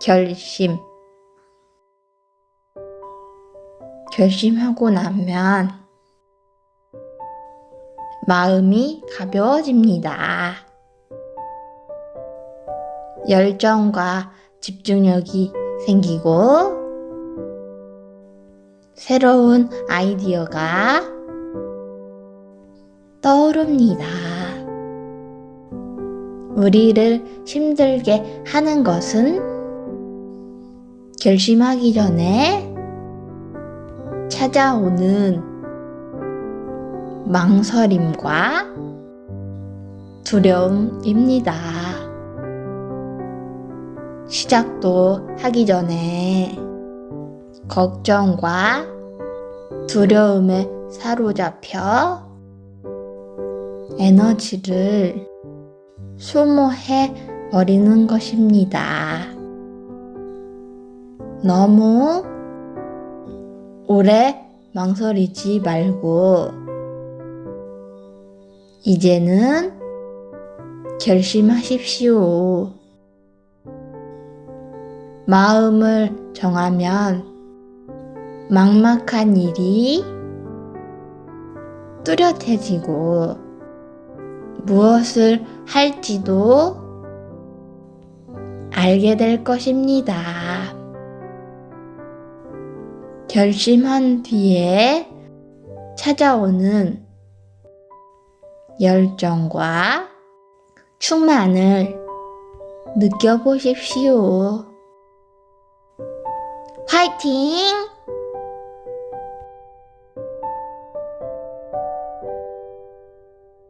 결심. 결심하고 나면 마음이 가벼워집니다. 열정과 집중력이 생기고 새로운 아이디어가 떠오릅니다. 우리를 힘들게 하는 것은 결심하기 전에 찾아오는 망설임과 두려움입니다. 시작도 하기 전에 걱정과 두려움에 사로잡혀 에너지를 소모해 버리는 것입니다. 너무 오래 망설이지 말고 이제는 결심하십시오. 마음을 정하면 막막한 일이 뚜렷해지고 무엇을 할지도 알게 될 것입니다. 결심한 뒤에 찾아오는 열정과 충만을 느껴보십시오. 화이팅!